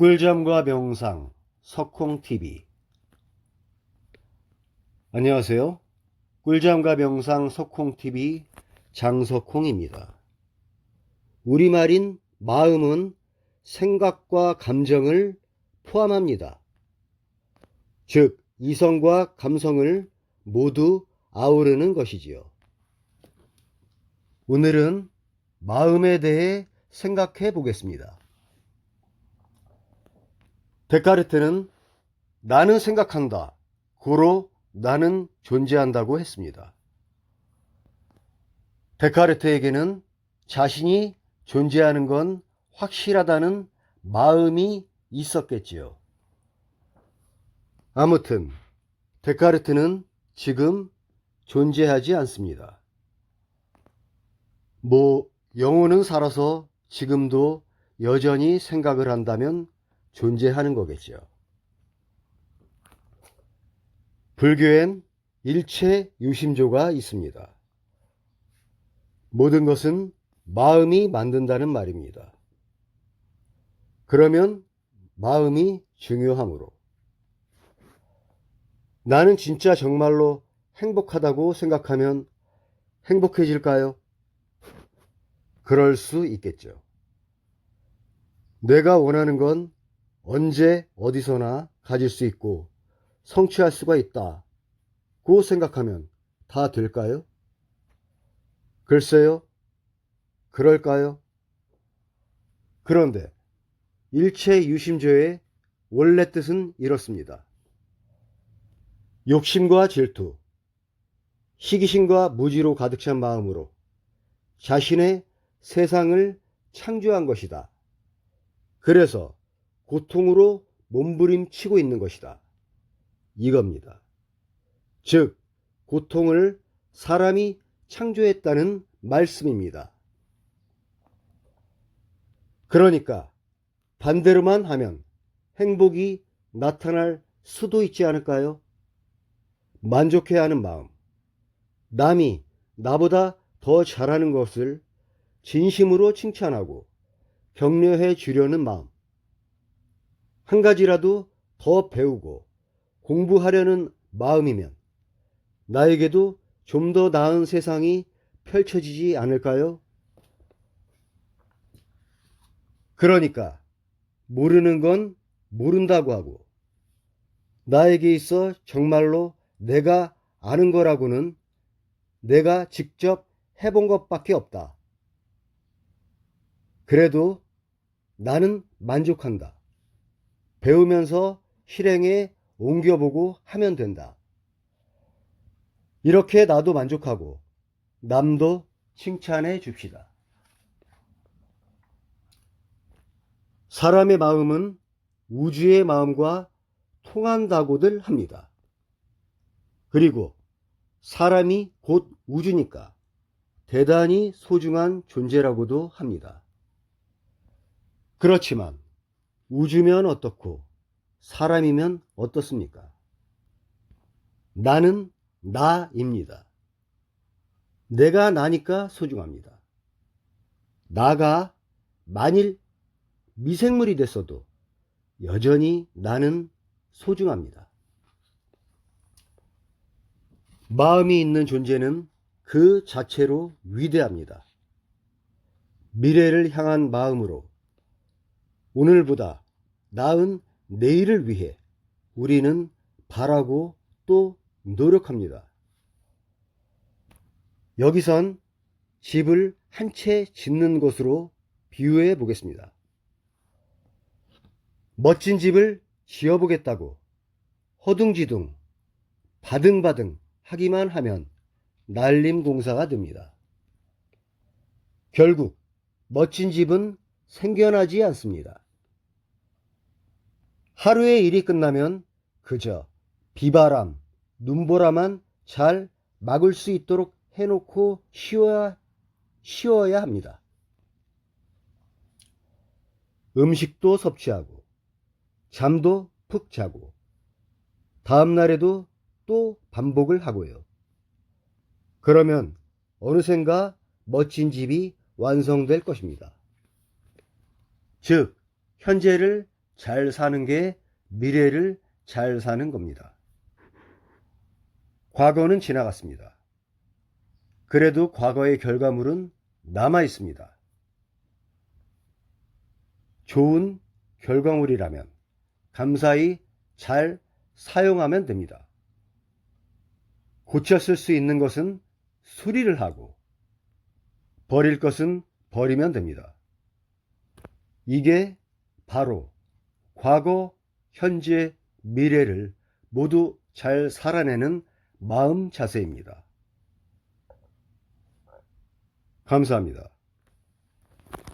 꿀잠과 명상 석콩TV 안녕하세요. 꿀잠과 명상 석콩TV 장석콩입니다. 우리말인 마음은 생각과 감정을 포함합니다. 즉, 이성과 감성을 모두 아우르는 것이지요. 오늘은 마음에 대해 생각해 보겠습니다. 데카르트는 나는 생각한다. 고로 나는 존재한다고 했습니다. 데카르트에게는 자신이 존재하는 건 확실하다는 마음이 있었겠지요. 아무튼 데카르트는 지금 존재하지 않습니다. 뭐 영혼은 살아서 지금도 여전히 생각을 한다면 존재하는 거겠죠. 불교엔 일체 유심조가 있습니다. 모든 것은 마음이 만든다는 말입니다. 그러면 마음이 중요하므로 나는 진짜 정말로 행복하다고 생각하면 행복해질까요? 그럴 수 있겠죠. 내가 원하는 건 언제 어디서나 가질 수 있고 성취할 수가 있다. 고 생각하면 다 될까요? 글쎄요. 그럴까요? 그런데 일체 유심조의 원래 뜻은 이렇습니다. 욕심과 질투, 시기심과 무지로 가득 찬 마음으로 자신의 세상을 창조한 것이다. 그래서 고통으로 몸부림치고 있는 것이다. 이겁니다. 즉, 고통을 사람이 창조했다는 말씀입니다. 그러니까 반대로만 하면 행복이 나타날 수도 있지 않을까요? 만족해야 하는 마음. 남이 나보다 더 잘하는 것을 진심으로 칭찬하고 격려해 주려는 마음. 한 가지라도 더 배우고 공부하려는 마음이면 나에게도 좀 더 나은 세상이 펼쳐지지 않을까요? 그러니까 모르는 건 모른다고 하고 나에게 있어 정말로 내가 아는 거라고는 내가 직접 해본 것밖에 없다. 그래도 나는 만족한다. 배우면서 실행에 옮겨보고 하면 된다. 이렇게 나도 만족하고 남도 칭찬해 줍시다. 사람의 마음은 우주의 마음과 통한다고들 합니다. 그리고 사람이 곧 우주니까 대단히 소중한 존재라고도 합니다. 그렇지만 우주면 어떻고 사람이면 어떻습니까? 나는 나입니다. 내가 나니까 소중합니다. 나가 만일 미생물이 됐어도 여전히 나는 소중합니다. 마음이 있는 존재는 그 자체로 위대합니다. 미래를 향한 마음으로 오늘보다 나은 내일을 위해 우리는 바라고 또 노력합니다. 여기선 집을 한 채 짓는 것으로 비유해 보겠습니다. 멋진 집을 지어 보겠다고 허둥지둥 바등바등 하기만 하면 날림 공사가 됩니다. 결국 멋진 집은 생겨나지 않습니다. 하루의 일이 끝나면 그저 비바람, 눈보라만 잘 막을 수 있도록 해놓고 쉬어야, 쉬어야 합니다. 음식도 섭취하고, 잠도 푹 자고, 다음날에도 또 반복을 하고요. 그러면 어느샌가 멋진 집이 완성될 것입니다. 즉, 현재를 잘 사는 게 미래를 잘 사는 겁니다. 과거는 지나갔습니다. 그래도 과거의 결과물은 남아 있습니다. 좋은 결과물이라면 감사히 잘 사용하면 됩니다. 고쳤을 수 있는 것은 수리를 하고 버릴 것은 버리면 됩니다. 이게 바로 과거, 현재, 미래를 모두 잘 살아내는 마음 자세입니다. 감사합니다.